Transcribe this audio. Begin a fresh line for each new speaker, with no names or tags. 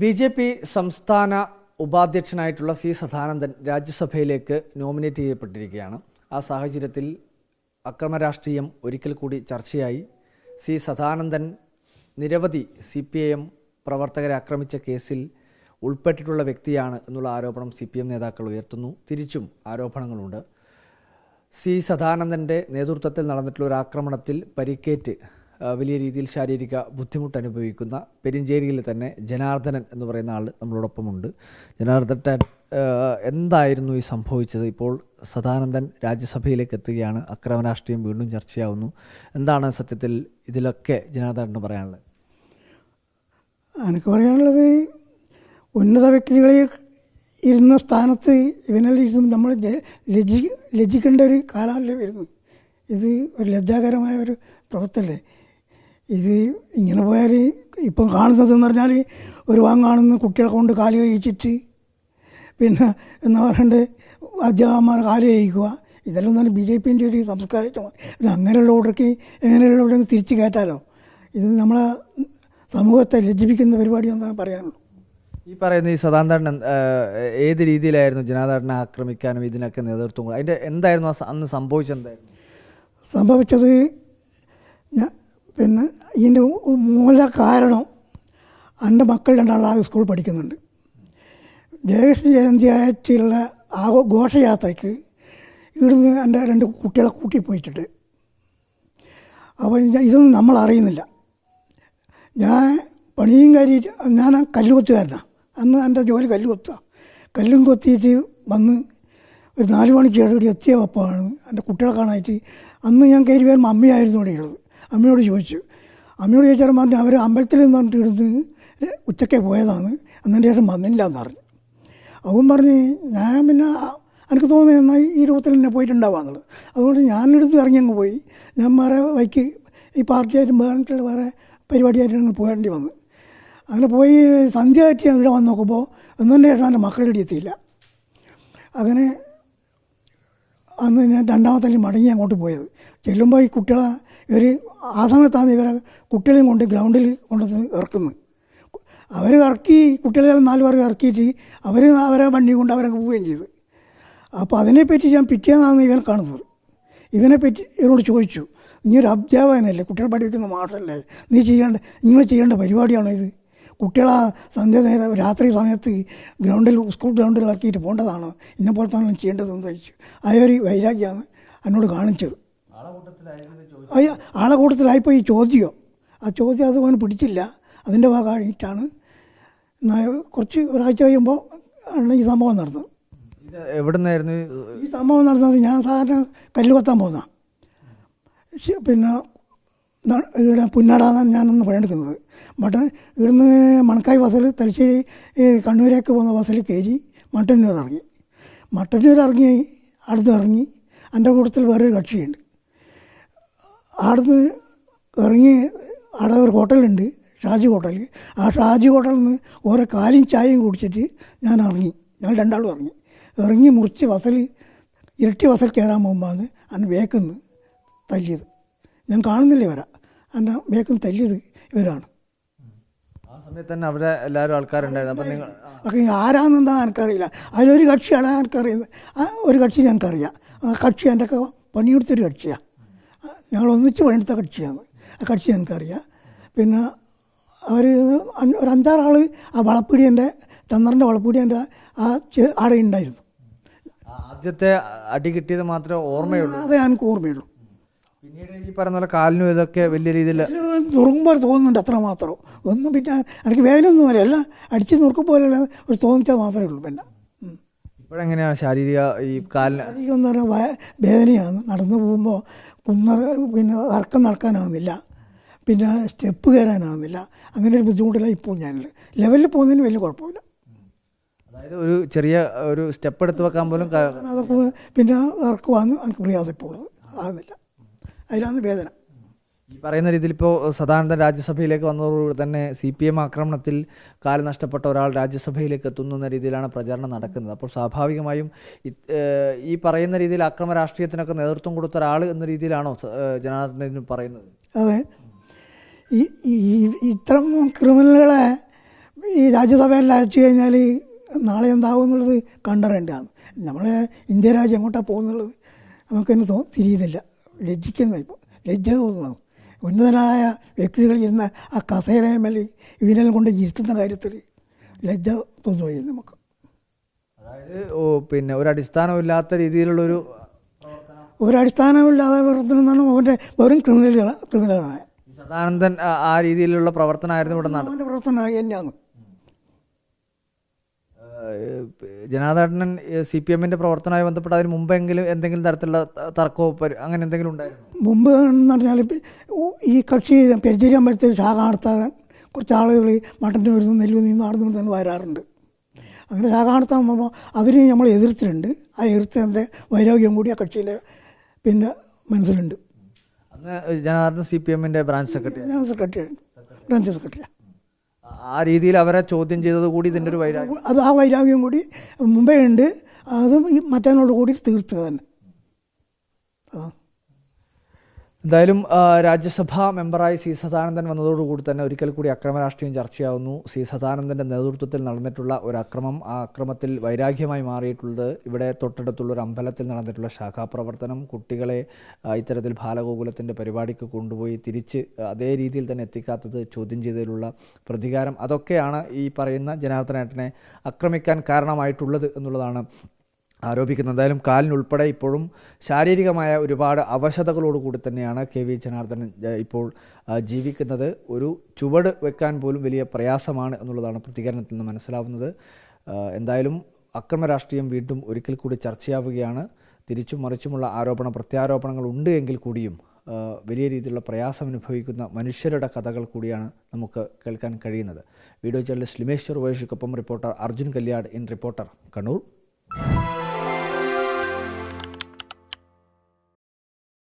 B J P സംസ്ഥാന ഉപാധ്യക്ഷനായിട്ടുള്ള C Sadanandan രാജ്യസഭയിലേക്ക് nominate ചെയ്യപ്പെട്ടിരിക്കുകയാണ്. ആ സാഹചര്യത്തിൽ അക്രമ രാഷ്ട്രീയം ഒരിക്കൽ കൂടി ചർച്ചയായി. സി സദാനന്ദൻ നിരവധി സി പി ഐ എം പ്രവർത്തകരെ ആക്രമിച്ച കേസിൽ ഉൾപ്പെട്ടിട്ടുള്ള വ്യക്തിയാണ് എന്നുള്ള ആരോപണം സി പി എം നേതാക്കൾ ഉയർത്തുന്നു. തിരിച്ചും ആരോപണങ്ങളുണ്ട്. സി സദാനന്ദന്റെ നേതൃത്വത്തിൽ നടന്നിട്ടുള്ള ഒരു ആക്രമണത്തിൽ പരിക്കേറ്റ് വലിയ രീതിയിൽ ശാരീരിക ബുദ്ധിമുട്ട് അനുഭവിക്കുന്ന പെരിഞ്ചേരിയിൽ തന്നെ ജനാർദ്ദനൻ എന്ന് പറയുന്ന ആൾ നമ്മളോടൊപ്പമുണ്ട്. ജനാർദ്ദൻ എന്തായിരുന്നു ഈ സംഭവിച്ചത്? ഇപ്പോൾ സദാനന്ദൻ രാജ്യസഭയിലേക്ക് എത്തുകയാണ്. അക്രമ രാഷ്ട്രീയം വീണ്ടും ചർച്ചയാവുന്നു. എന്താണ് സത്യത്തിൽ ഇതിലൊക്കെ ജനാർദ്ദനന് പറയാനുള്ളത്?
എനിക്ക് പറയാനുള്ളത് ഉന്നത വ്യക്തികളെ ഇരുന്ന സ്ഥാനത്ത് ഇവനെല്ലാം നമ്മൾ ലജി ലജിക്കേണ്ട ഒരു കാലമല്ലേ വരുന്നത് ഇത് ഒരു ലജ്ജാകരമായ ഒരു പ്രവൃത്തല്ലേ ഇത് ഇങ്ങനെ പോയാൽ ഇപ്പം കാണുന്നതെന്ന് പറഞ്ഞാൽ ഒരു വാങ്ങാണെന്ന് കുട്ടികളെ കൊണ്ട് കാലി കഴിച്ചിട്ട് പിന്നെ എന്ന് പറയണ്ട് അധ്യാപകന്മാർ കാലി കഴിക്കുക ഇതെല്ലാം തന്നെ ബി ജെ പിന്റെ ഒരു സംസ്കാരം പിന്നെ അങ്ങനെയുള്ള ഓർഡർക്ക് എങ്ങനെയുള്ള ഓർഡർ തിരിച്ച് കയറ്റാലോ? ഇത് നമ്മളെ സമൂഹത്തെ ലജ്ജിപ്പിക്കുന്ന പരിപാടി എന്നാണ് പറയാനുള്ളൂ.
ഈ പറയുന്ന ഈ ആ, ഏത് രീതിയിലായിരുന്നു ജനാധാരണ ആക്രമിക്കാനും ഇതിനൊക്കെ നേതൃത്വം അതിന്റെ എന്തായിരുന്നു അന്ന് സംഭവിച്ചത് എന്തായിരുന്നു?
സംഭവിച്ചത് ഞാൻ പിന്നെ ഇതിന്റെ മൂല കാരണം എന്റെ മക്കൾ രണ്ടാളാകെ സ്കൂൾ പഠിക്കുന്നുണ്ട്. ജയകൃഷ്ണ ജയന്തിയായിട്ടുള്ള ആ ഘോഷയാത്രയ്ക്ക് ഇവിടുന്ന് എന്റെ രണ്ട് കുട്ടികളെ കൂട്ടി പോയിട്ടുണ്ട്. അപ്പോൾ ഇതൊന്നും നമ്മൾ അറിയുന്നില്ല. ഞാൻ പണിയും കാര്യ ഞാൻ കല്ലുകൊത്തുകാരനാണ് അന്ന് എന്റെ ജോലി കല്ലുകൊത്തുക കല്ലും കൊത്തിയിട്ട് വന്ന് ഒരു നാല് മണിക്ക് ഏഴ് എത്തിയ വപ്പാണ് എന്റെ കുട്ടികളെ കാണാനായിട്ട് അന്ന് ഞാൻ കയറി വരുമ്പോൾ അമ്മയായിരുന്നു ഇവിടെ ഉള്ളത് അമ്മയോട് ചോദിച്ചു. അമ്മയോട് ചോദിച്ചാൽ പറഞ്ഞു അവർ അമ്പലത്തിൽ നിന്ന് പറഞ്ഞിട്ട് ഉച്ചയ്ക്ക് പോയതാണ്. അന്നതിന് ശേഷം വന്നില്ല എന്ന് പറഞ്ഞു. അവൻ പറഞ്ഞ് ഞാൻ പിന്നെ എനിക്ക് തോന്നുന്നത് എന്നാൽ ഈ രൂപത്തിൽ തന്നെ പോയിട്ടുണ്ടാവാന്നുള്ളത് അതുകൊണ്ട് ഞാനെടുത്ത് ഇറങ്ങി അങ്ങ് പോയി. ഞാൻ വേറെ വൈക്ക് ഈ പാർട്ടിയായിട്ടും വേറെ വേറെ പരിപാടിയായിട്ടാണ് പോകേണ്ടി വന്നു. അങ്ങനെ പോയി സന്ധ്യ ആയിട്ട് ഞാൻ ഇവിടെ വന്ന് നോക്കുമ്പോൾ ഒന്നിന്റെ ശേഷം എന്റെ മക്കളുടെ എത്തിയില്ല. അങ്ങനെ അന്ന് ഞാൻ രണ്ടാമത്തെ മടങ്ങി അങ്ങോട്ട് പോയത്. ചെല്ലുമ്പോൾ ഈ കുട്ടികളെ ഇവർ ആ സമയത്താണ് ഇവരെ കുട്ടികളെയും കൊണ്ട് ഗ്രൗണ്ടിൽ കൊണ്ടുവന്ന് ഇറക്കുന്നത്. അവർ ഇറക്കി കുട്ടികളെ നാല് പേർ ഇറക്കിയിട്ട് അവർ അവരെ വണ്ടി കൊണ്ട് അവരെ പോവുകയും ചെയ്തു. അപ്പോൾ അതിനെപ്പറ്റി ഞാൻ പിറ്റേന്നാണ് ഇവൻ കാണുന്നത്. ഇവനെപ്പറ്റി ഇവരോട് ചോദിച്ചു നീ ഒരു അധ്യാപകനല്ലേ? കുട്ടികളെ പഠിപ്പിക്കുന്ന മാഷല്ലേ? നീ ചെയ്യേണ്ട നിങ്ങൾ ചെയ്യേണ്ട പരിപാടിയാണോ ഇത്? കുട്ടികളെ സന്ധ്യ നേരം രാത്രി സമയത്ത് ഗ്രൗണ്ടിൽ സ്കൂൾ ഗ്രൗണ്ടിൽ ഇറക്കിയിട്ട് ഇന്ന പോലെ തന്നെ ചെയ്യേണ്ടതെന്ന് ചോദിച്ചു അതൊരു വൈരാഗ്യമാണ് എന്നോട് കാണിച്ചത്. അയ്യ ആളെ കൂട്ടത്തിലായിപ്പോൾ ഈ ചോദ്യം. ആ ചോദ്യം അത് അവന് പിടിച്ചില്ല. അതിന്റെ ഭാഗമായിട്ടാണ് കുറച്ച് ഒരാഴ്ച കഴിയുമ്പോൾ ആണ് ഈ സംഭവം നടന്നത്.
എവിടുന്നായിരുന്നു?
ഈ സംഭവം നടന്നത് ഞാൻ സാധാരണ കല്ല് കൊത്താൻ പോകുന്ന പിന്നെ ഇവിടെ പുന്നാടാന്നാണ് ഞാനന്ന് പണിയെടുക്കുന്നത് ബട്ട് ഇവിടുന്ന് മണക്കായി ബസ്സിൽ തലശ്ശേരി കണ്ണൂരേക്ക് പോകുന്ന ബസ്സിൽ കയറി മട്ടന്നൂർ ഇറങ്ങി മട്ടന്നൂർ ഇറങ്ങി. അടുത്ത് ഇറങ്ങി എന്റെ കൂട്ടത്തിൽ വേറൊരു കക്ഷിയുണ്ട്. അവിടുന്ന് ഇറങ്ങി അവിടെ ഒരു ഹോട്ടലുണ്ട് ഷാജി ഹോട്ടൽ. ആ ഷാജി ഹോട്ടലിൽ നിന്ന് ഓരോ കാലും ചായയും കുടിച്ചിട്ട് ഞാൻ ഇറങ്ങി. ഞങ്ങൾ രണ്ടാളും ഇറങ്ങി. ഇറങ്ങി മുറിച്ച് വസൽ ഇരട്ടി വസൽ കയറാൻ പോകുമ്പോൾ അന്ന് വേക്കുന്ന് തല്ലിയത്. ഞാൻ കാണുന്നില്ലേ ഇവരാ എന്റെ വേക്കുന്ന് തല്ലിയത് ഇവരാണ്.
ആ സമയത്ത് തന്നെ അവിടെ എല്ലാവരും ആൾക്കാരുണ്ടായിരുന്നു. അപ്പം നിങ്ങൾ
ഒക്കെ ആരാന്നെന്താ എനിക്കറിയില്ല. അതിലൊരു കക്ഷിയാണ് എനിക്കറിയുന്നത്. ആ ഒരു കക്ഷി ഞങ്ങൾക്കറിയാം ആ കക്ഷി എന്റെ ഒക്കെ പണിയെടുത്തൊരു കക്ഷിയാണ് ഞങ്ങൾ ഒന്നിച്ച് പണിയെടുത്ത കക്ഷിയാണ്. ആ കക്ഷി എനിക്കറിയാം. പിന്നെ അവർ ഒരു അഞ്ചാറ് ആൾ ആ വളപ്പിടിയന്റെ ചന്ദ്രന്റെ വളപ്പിടിയന്റെ ആ ആടെ ഉണ്ടായിരുന്നു.
ആദ്യത്തെ അടി കിട്ടിയത് മാത്രമേ ഓർമ്മയുള്ളൂ.
അതെ എനിക്ക് ഓർമ്മയുള്ളൂ.
പിന്നീട് ഈ പറഞ്ഞ പോലെ കാലിനും ഇതൊക്കെ വലിയ രീതിയിൽ
നുറുങ്ങുമ്പോൾ തോന്നുന്നുണ്ട് അത്ര മാത്രം ഒന്നും പിന്നെ എനിക്ക് വേദനയൊന്നും വരെ അല്ല അടിച്ച് നുറുക്കുമ്പോലുള്ള ഒരു തോന്നിച്ചാൽ മാത്രമേ ഉള്ളൂ പിന്നെ.
ഇപ്പോഴെങ്ങനെയാണ് ശാരീരിക ഈ കാലിന്
അധികം എന്ന് പറഞ്ഞാൽ വേദനയാണ്. നടന്നു പോകുമ്പോൾ കുന്നർ പിന്നെ ഇറക്കം നടക്കാനാവുന്നില്ല. പിന്നെ സ്റ്റെപ്പ് കയറാനാവുന്നില്ല. അങ്ങനെ ഒരു ബുദ്ധിമുട്ടില്ല ഇപ്പോൾ ഞാനുള്ളത് ലെവലിൽ പോകുന്നതിന് വലിയ കുഴപ്പമില്ല.
അതായത് ഒരു ചെറിയ ഒരു സ്റ്റെപ്പ് എടുത്ത് വെക്കാൻ പോലും
അതൊക്കെ പിന്നെ ഇറക്കുവാന്ന് എനിക്ക് പ്രയാസം ഇപ്പോൾ ഉള്ളത്. ആകുന്നില്ല അതിലാണ് വേദന.
ഈ പറയുന്ന രീതിയിൽ ഇപ്പോൾ സദാനന്ദൻ രാജ്യസഭയിലേക്ക് വന്നതോടുകൂടി തന്നെ സി പി എം ആക്രമണത്തിൽ കാൽ നഷ്ടപ്പെട്ട ഒരാൾ രാജ്യസഭയിലേക്ക് എത്തുന്ന എന്ന രീതിയിലാണ് പ്രചാരണം നടക്കുന്നത്. അപ്പോൾ സ്വാഭാവികമായും ഈ പറയുന്ന രീതിയിൽ അക്രമ രാഷ്ട്രീയത്തിനൊക്കെ നേതൃത്വം കൊടുത്ത ഒരാൾ എന്ന രീതിയിലാണോ ജനാർദ്ദനും പറയുന്നത്?
അതെ. ഈ ഇത്തരം ക്രിമിനലുകളെ ഈ രാജ്യസഭയിൽ അയച്ചു കഴിഞ്ഞാൽ നാളെ എന്താവും എന്നുള്ളത് കണ്ടറിയേണ്ടതാണ്. നമ്മളെ ഇന്ത്യ രാജ്യം എങ്ങോട്ടാണ് പോകുന്നുള്ളത്? നമുക്കെന്നെ തോ തിരിയുന്നില്ല. ലജ്ജിക്കുന്ന ഇപ്പോൾ ലജ്ജ തോന്നുന്നു. ഉന്നതനായ വ്യക്തികൾ ഇരുന്ന ആ കസേരമേൽ ഇവരെല്ലാം കൊണ്ട് ഇരുത്തുന്ന കാര്യത്തിൽ ലജ്ജ തോന്നുകയും നമുക്ക്.
അതായത് ഓ, പിന്നെ ഒരു അടിസ്ഥാനമില്ലാത്ത രീതിയിലുള്ളൊരു
ഒരടിസ്ഥാനമില്ലാതെ പ്രവർത്തനം അവന്റെ വെറും ക്രിമിനലുകളാണ് ക്രിമിനലാണ്
സദാനന്ദൻ ആ- രീതിയിലുള്ള പ്രവർത്തനമായിരുന്നു ഇവിടെ നടന്നു
അവന്റെ പ്രവർത്തനം തന്നെയാണ്.
ജനാധാരണൻ സി പി എമ്മിന്റെ പ്രവർത്തനവുമായി ബന്ധപ്പെട്ട് അതിന് മുമ്പെങ്കിലും എന്തെങ്കിലും തരത്തിലുള്ള തർക്കമോ അങ്ങനെ എന്തെങ്കിലും ഉണ്ടായിരുന്നു?
മുമ്പ് എന്ന് പറഞ്ഞാൽ ഈ കക്ഷി പെരിചേരിയമ്പലത്തിൽ ശാഖ നടത്താൻ കുറച്ച് ആളുകൾ മട്ടന്റെ ഒരു നെല്ല് നിന്ന് നടന്നു തന്നെ വരാറുണ്ട്. അങ്ങനെ ശാഖ നടത്താൻ പോകുമ്പോൾ അതിന് നമ്മൾ എതിർത്തിട്ടുണ്ട്. ആ എതിർത്തിന്റെ വൈരോഗ്യം കൂടി ആ കക്ഷിയിലെ പിന്നെ മനസ്സിലുണ്ട്.
അന്ന് ജനാധാരണ സി പി എമ്മിന്റെ ബ്രാഞ്ച് സെക്രട്ടറി
ബ്രാഞ്ച് സെക്രട്ടറിയാണ് ബ്രാഞ്ച് സെക്രട്ടറി.
ആ രീതിയിൽ അവരെ ചോദ്യം ചെയ്തത് കൂടി ഇതിന്റെ ഒരു വൈരാഗ്യം.
അത് ആ വൈരാഗ്യം കൂടി മുമ്പേ ഉണ്ട്. അതും ഈ മറ്റേനോട് കൂടി തീർത്തത് തന്നെ. ആ.
എന്തായാലും രാജ്യസഭാ മെമ്പറായി സി സദാനന്ദൻ വന്നതോടുകൂടി തന്നെ ഒരിക്കൽ കൂടി അക്രമ രാഷ്ട്രീയം ചർച്ചയാവുന്നു. സി സദാനന്ദന്റെ നേതൃത്വത്തിൽ നടന്നിട്ടുള്ള ഒരു അക്രമം ആ അക്രമത്തിൽ വൈരാഗ്യമായി മാറിയിട്ടുള്ളത് ഇവിടെ തൊട്ടടുത്തുള്ള ഒരു അമ്പലത്തിൽ നടന്നിട്ടുള്ള ശാഖാപ്രവർത്തനം കുട്ടികളെ ഇത്തരത്തിൽ ബാലഗോകുലത്തിന്റെ പരിപാടിക്ക് കൊണ്ടുപോയി തിരിച്ച് അതേ രീതിയിൽ തന്നെ എത്തിക്കാത്തത് ചോദ്യം ചെയ്തതിലുള്ള പ്രതികാരം അതൊക്കെയാണ് ഈ പറയുന്ന ജനാർദ്ദനേട്ടനെ ആക്രമിക്കാൻ കാരണമായിട്ടുള്ളത് എന്നുള്ളതാണ് ആരോപിക്കുന്നത്. എന്തായാലും കാലിനുൾപ്പെടെ ഇപ്പോഴും ശാരീരികമായ ഒരുപാട് അവശതകളോട് കൂടി തന്നെയാണ് കെ വി ജനാർദ്ദനൻ ഇപ്പോൾ ജീവിക്കുന്നത്. ഒരു ചുവട് വെക്കാൻ പോലും വലിയ പ്രയാസമാണ് എന്നുള്ളതാണ് പ്രതികരണത്തിൽ നിന്ന് മനസ്സിലാവുന്നത്. എന്തായാലും അക്രമ രാഷ്ട്രീയം വീണ്ടും ഒരിക്കൽ കൂടി ചർച്ചയാവുകയാണ്. തിരിച്ചും മറിച്ചുമുള്ള ആരോപണ പ്രത്യാരോപണങ്ങൾ ഉണ്ട് എങ്കിൽ കൂടിയും വലിയ രീതിയിലുള്ള പ്രയാസം അനുഭവിക്കുന്ന മനുഷ്യരുടെ കഥകൾ കൂടിയാണ് നമുക്ക് കേൾക്കാൻ കഴിയുന്നത്. Video journalist Limeshwar വൈഷിക്കൊപ്പം reporter Arjun Kalyad in reporter Kannur.